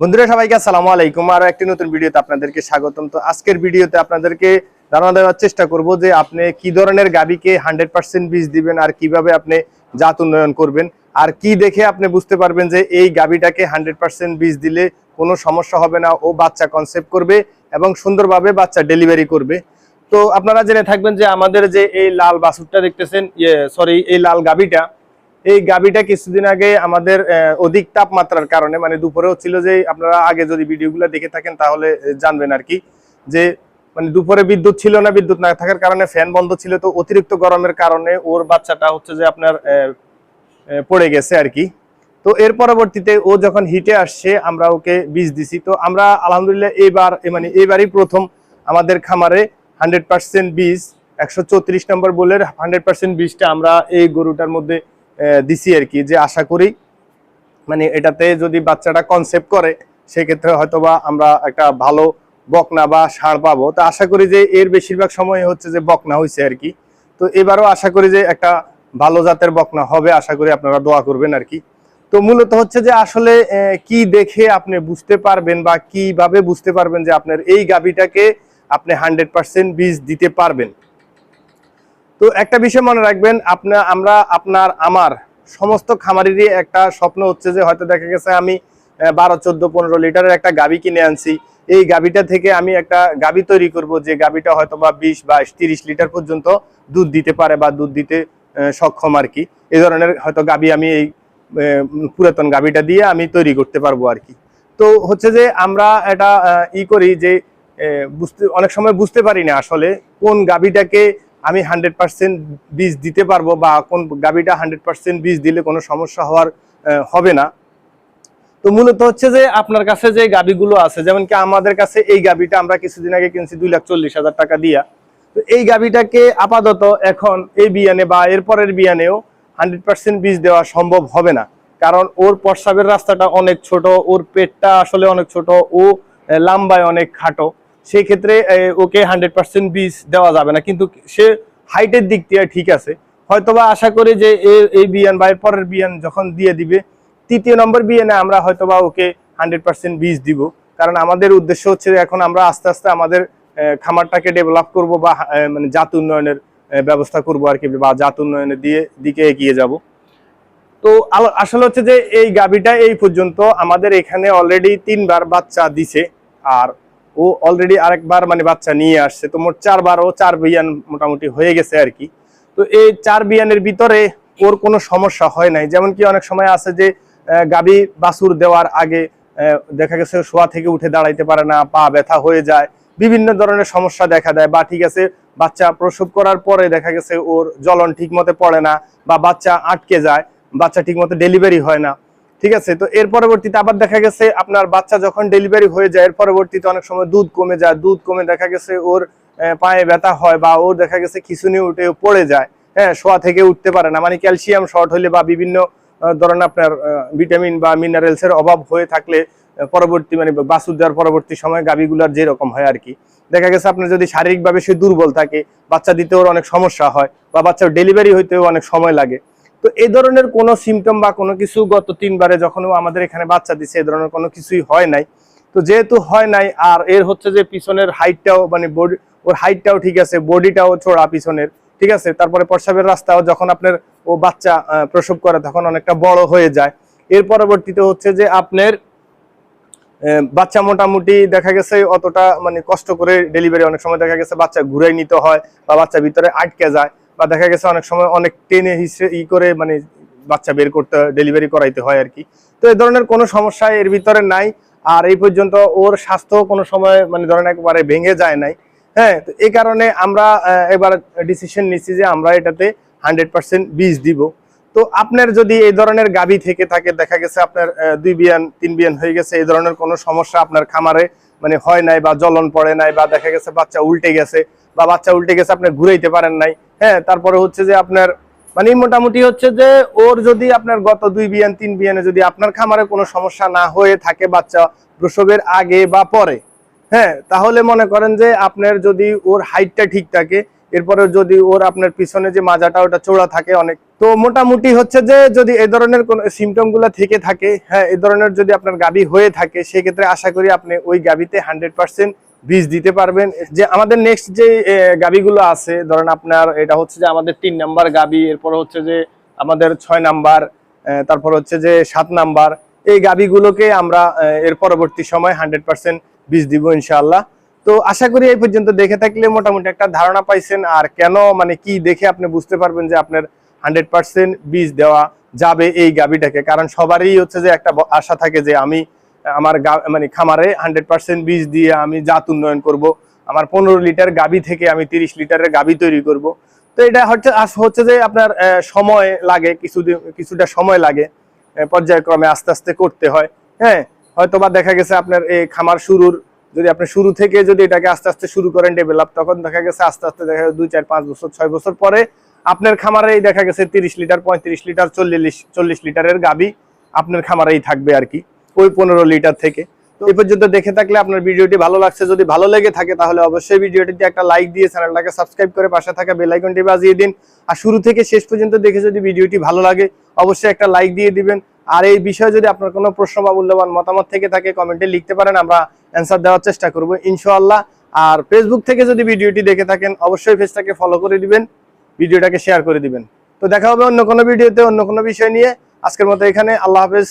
বন্ধুরা, সবাইকে আসসালামু আলাইকুম। আরও একটি নতুন ভিডিওতে আপনাদেরকে স্বাগতম। তো আজকের ভিডিওতে আপনাদেরকে ধারণা দেওয়ার চেষ্টা করব যে আপনি কি ধরনের গাবিকে হান্ড্রেড পার্সেন্ট বীজ দিবেন আর কীভাবে আপনি জাত উন্নয়ন করবেন। আর কি দেখে আপনি বুঝতে পারবেন যে এই গাবিটাকে হান্ড্রেড পার্সেন্ট বীজ দিলে কোনো সমস্যা হবে না, ও বাচ্চা কনসেপ্ট করবে এবং সুন্দরভাবে বাচ্চা ডেলিভারি করবে। তো আপনারা জেনে থাকবেন যে আমাদের যে এই লাল বাছুরটা দেখতেছেন ইয়ে সরি এই লাল গাবিটা এই গাবিটা কিছুদিন আগে আমাদের অধিক তাপমাত্রার কারণে মানে দুপুরেও ছিল যে, আপনারা আগে যদি ভিডিওগুলো দেখে থাকেন তাহলে জানবেন আর কি যে মানে দুপুরে বিদ্যুৎ ছিল না, বিদ্যুৎ না থাকার কারণে ফ্যান বন্ধ ছিল, তো অতিরিক্ত গরমের কারণে ওর বাচ্চাটা হচ্ছে যে আপনার পড়ে গেছে আর কি। তো এর পরবর্তীতে ও যখন হিটে আসছে, আমরা ওকে বীজ দিছি। তো আমরা আলহামদুলিল্লাহ এইবার এ মানে এইবারই প্রথম আমাদের খামারে হান্ড্রেড পার্সেন্ট বীজ একশো চৌত্রিশ নম্বর বলে হান্ড্রেড পার্সেন্ট বীজটা আমরা এই গরুটার মধ্যে দিছি আর কি, যে আশা করি মানে এটাতে যদি বাচ্চাটা কনসেপ্ট করে, সেক্ষেত্রে হয়তোবা আমরা একটা ভালো বকনা বা ষাঁড় পাবো। তো আশা করি যে এর বেশিরভাগ সময় হচ্ছে যে বকনা হয়েছে আর কি। তো এবারও আশা করি যে একটা ভালো জাতের বকনা হবে, আশা করি আপনারা দোয়া করবেন আর কি। তো মূলত হচ্ছে যে আসলে কি দেখে আপনি বুঝতে পারবেন বা কীভাবে বুঝতে পারবেন যে আপনার এই গাবিটাকে আপনি হান্ড্রেড পার্সেন্ট বীজ দিতে পারবেন? তো একটা বিষয় মনে রাখবেন আপনার আমরা আপনার, আমার সমস্ত খামারেরই একটা স্বপ্ন হচ্ছে যে হয়তো দেখা গেছে আমি বারো, চোদ্দ, পনেরো লিটারের একটা গাবি কিনে আনছি। এই গাবিটা থেকে আমি একটা গাবি তৈরি করব যে গাবিটা হয়তো বা বিশ বাইশ তিরিশ লিটার পর্যন্ত দুধ দিতে পারে বা দুধ দিতে সক্ষম আর কি। এ ধরনের হয়তো গাবি আমি এই পুরাতন গাবিটা দিয়ে আমি তৈরি করতে পারব আর কি। তো হচ্ছে যে আমরা এটা ই করি যে বুঝতে, অনেক সময় বুঝতে পারি না আসলে কোন গাবিটাকে আমি হান্ড্রেড পার্সেন্ট বীজ দিতে পারব বা কোন গাবিটা হান্ড্রেড পার্সেন্ট বীজ দিলে কোনো সমস্যা হওয়ার হবে না। তো মূলত হচ্ছে যে আপনার কাছে যে গাবিগুলো আছে, যেমন কি আমাদের কাছে এই গাবিটা আমরা কিছুদিন আগে কিনছি দুই লাখ চল্লিশ হাজার টাকা দিয়া। তো এই গাবিটাকে আপাতত এখন এই বিয়ানে বা এরপরের বিয়ানেও হান্ড্রেড পার্সেন্ট বীজ দেওয়া সম্ভব হবে না। কারণ ওর প্রস্রাবের রাস্তাটা অনেক ছোট, ওর পেটটা আসলে অনেক ছোট, ও লাম্বায় অনেক খাটো। সেই ক্ষেত্রে ওকে হান্ড্রেড পার্সেন্ট বীজ দেওয়া যাবে না। কিন্তু সে হাইটের দিক দিয়ে ঠিক আছে। হয়তোবা আশা করি যে এই বিয়ান বা পরের বিয়ান যখন দিয়ে দিবে, তৃতীয় নম্বর বিয়ানে আমরা হয়তোবা ওকে হান্ড্রেড পার্সেন্ট বীজ দিব। কারণ আমাদের উদ্দেশ্য হচ্ছে এখন আমরা আস্তে আস্তে আমাদের খামারটাকে ডেভেলপ করব বা মানে জাত উন্নয়নের ব্যবস্থা করব আর কি, বা জাত উন্নয়নের দিয়ে, দিকে এগিয়ে যাব। তো আসলে হচ্ছে যে এই গাবিটা এই পর্যন্ত আমাদের এখানে অলরেডি তিনবার বাচ্চা দিছে। আর ও অলরেডি আরেকবার মানে বাচ্চা নিয়ে আসছে, তো মোট চারবার ও চার বিয়ান মোটামুটি হয়ে গেছে আর কি। তো এই চার বিয়ানের ভিতরে ওর কোনো সমস্যা হয় নাই। যেমন কি অনেক সময় আছে যে গাবি বাছুর দেওয়ার আগে দেখা গেছে শোয়া থেকে উঠে দাঁড়াইতে পারে না, পা ব্যথা হয়ে যায়, বিভিন্ন ধরনের সমস্যা দেখা দেয়। বা ঠিক আছে, বাচ্চা প্রসব করার পরে দেখা গেছে ওর জ্বলন ঠিক মতো পড়ে না, বা বাচ্চা আটকে যায়, বাচ্চা ঠিক মতো ডেলিভারি হয় না। ঠিক আছে? তো এর পরবর্তীতে আবার দেখা গেছে, আপনার বাচ্চা যখন ডেলিভারি হয়ে যায়, এর পরবর্তীতে অনেক সময় দুধ কমে যায়। দুধ কমে দেখা গেছে ওর পায়ে ব্যথা হয় বা ওর দেখা গেছে খিচুনি উঠে পড়ে যায়। হ্যাঁ শোয়া থেকে উঠতে পারে না। মানে ক্যালসিয়াম শর্ট হলে বা বিভিন্ন ধরনের আপনার ভিটামিন বা মিনারেলস এর অভাব হয়ে থাকলে পরবর্তী মানে বাছুর দেওয়ার পরবর্তী সময় গাবিগুলার যেরকম হয় আর কি। দেখা গেছে আপনার যদি শারীরিকভাবে সে দুর্বল থাকে, বাচ্চা দিতে ওর অনেক সমস্যা হয় বা বাচ্চার ডেলিভারি হইতেও অনেক সময় লাগে। তো এই ধরনের কোনো সিমটম বা কোনো কিছু গত তিনবারে যখন আমাদের এখানে বাচ্চা দিছে এই ধরনের কোনো কিছুই হয় নাই। তো যেহেতু হয় নাই, আর এর হচ্ছে যে পিছনের হাইটটাও মানে বডি ওর হাইটটাও ঠিক আছে বডিটাও ছোড়া পিছনের, ঠিক আছে? তারপরে প্রস্রাবের রাস্তাও যখন আপনার ও বাচ্চা প্রসব করে, তখন অনেকটা বড় হয়ে যায়। এর পরবর্তীতে হচ্ছে যে আপনার বাচ্চা মোটামুটি দেখা গেছে অতটা মানে কষ্ট করে ডেলিভারি অনেক সময় দেখা গেছে বাচ্চা ঘুরাই নিতে হয় বা বাচ্চা ভিতরে আটকে যায়। বা দেখা গেছে অনেক সময় অনেক টেনে হিসে ই করে মানে বাচ্চা বের করতে ডেলিভারি করাইতে হয় আর কি তো এই ধরনের কোনো সমস্যা এর ভিতরে নাই। আর এই পর্যন্ত ওর স্বাস্থ্য কোনো সময় মানে ধরেন একবারে ভেঙে যায় নাই। হ্যাঁ তো এই কারণে আমরা এবার ডিসিশন নিচ্ছি যে আমরা এটাতে হান্ড্রেড পার্সেন্ট বীজ দিব। তো আপনার যদি এই ধরনের গাবি থেকে থাকে, দেখা গেছে আপনার দুই বিয়ান, তিন বিয়ান হয়ে গেছে, এই ধরনের কোনো সমস্যা আপনার খামারে মানে হয় নাই বা জ্বলন পড়ে নাই বা দেখা গেছে বাচ্চা উল্টে গেছে বা বাচ্চা উল্টে গেছে, আপনি ঘুরাইতে পারেন নাই। হ্যাঁ তারপরে হচ্ছে যে আপনার মানে মোটামুটি হচ্ছে যে ওর যদি আপনার গত দুই বিয়ান, তিন বিয়ানে যদি আপনার খামারে কোনো সমস্যা না হয়ে থাকে বাচ্চা প্রসবের আগে বা পরে হ্যাঁ তাহলে মনে করেন যে আপনার যদি ওর হাইটটা ঠিক থাকে এরপরে যদি ওর আপনার পিছনে যে মাজাটা, ওটা চৌড়া থাকে অনেক। তো মোটামুটি হচ্ছে যে যদি এ ধরনের কোন সিমটমগুলা থেকে থাকে হ্যাঁ এ ধরনের যদি আপনার গাবি হয়ে থাকে, সেক্ষেত্রে আশা করি আপনি ওই গাবিতে হান্ড্রেড পার্সেন্ট বীজ দিতে পারবেন। যে আমাদের নেক্সট যে গাবিগুলো আছে, ধরেন আপনার এটা হচ্ছে যে আমাদের তিন নাম্বার গাবি এরপর হচ্ছে যে আমাদের ছয় নাম্বার তারপর হচ্ছে যে সাত নাম্বার, এই গাবিগুলোকে আমরা এর পরবর্তী সময় হান্ড্রেড পার্সেন্ট বীজ দিব ইনশাআল্লাহ। তো আশা করি এই পর্যন্ত দেখে থাকলে মোটামুটি একটা ধারণা পাইছেন, আর কেন মানে কি দেখে আপনি বুঝতে পারবেন যে আপনার হান্ড্রেড পার্সেন্ট বীজ দেওয়া যাবে এই গাবিটাকে কারণ সবারই হচ্ছে যে একটা আশা থাকে যে আমি আমার মানে খামারে হান্ড্রেড পার্সেন্ট বীজ দিয়ে আমি জাত উন্নয়ন করব। আমার পনেরো লিটার গাবি থেকে আমি তিরিশ লিটারের গাবি তৈরি করব। তো এটা হচ্ছে হচ্ছে যে আপনার সময় লাগে, কিছুদিন, কিছুটা সময় লাগে পর্যায়ক্রমে আস্তে আস্তে করতে হয়। হ্যাঁ হয়তো বা দেখা গেছে আপনার এই খামার শুরুর, যদি আপনি শুরু থেকে যদি এটাকে আস্তে আস্তে শুরু করেন ডেভেলপ তখন দেখা গেছে আস্তে আস্তে দেখা গেছে দুই, চার, পাঁচ বছর, ছয় বছর পরে আপনার খামারেই দেখা গেছে তিরিশ লিটার, পঁয়ত্রিশ লিটার, চল্লিশ চল্লিশ লিটারের গাবি আপনার খামারেই থাকবে আর কি। ওই পনেরো লিটার থেকে। এই পর্যন্ত দেখে থাকলে আপনার ভিডিওটি ভালো লাগছে। যদি ভালো লেগে থাকে তাহলে অবশ্যই ভিডিওটিতে একটা লাইক দিয়ে চ্যানেলটাকে সাবস্ক্রাইব করে পাশে থাকা বেল আইকনটি বাজিয়ে দিন। আর শুরু থেকে শেষ পর্যন্ত দেখে যদি ভিডিওটি ভালো লাগে, অবশ্যই একটা লাইক দিয়ে দিবেন। আর এই বিষয়ে যদি আপনার কোনো প্রশ্ন বা মূল্যবান মতামত থেকে থাকে, কমেন্টে লিখতে পারেন, আমরা অ্যান্সার দেওয়ার চেষ্টা করব ইনশাআল্লাহ। আর ফেসবুক থেকে যদি ভিডিওটি দেখে থাকেন, অবশ্যই পেজটাকে ফলো করে দিবেন, ভিডিওটাকে শেয়ার করে দিবেন। তো দেখা হবে অন্য কোনো ভিডিওতে অন্য কোনো বিষয় নিয়ে। আজকের মতো এখানে, আল্লাহ হাফেজ।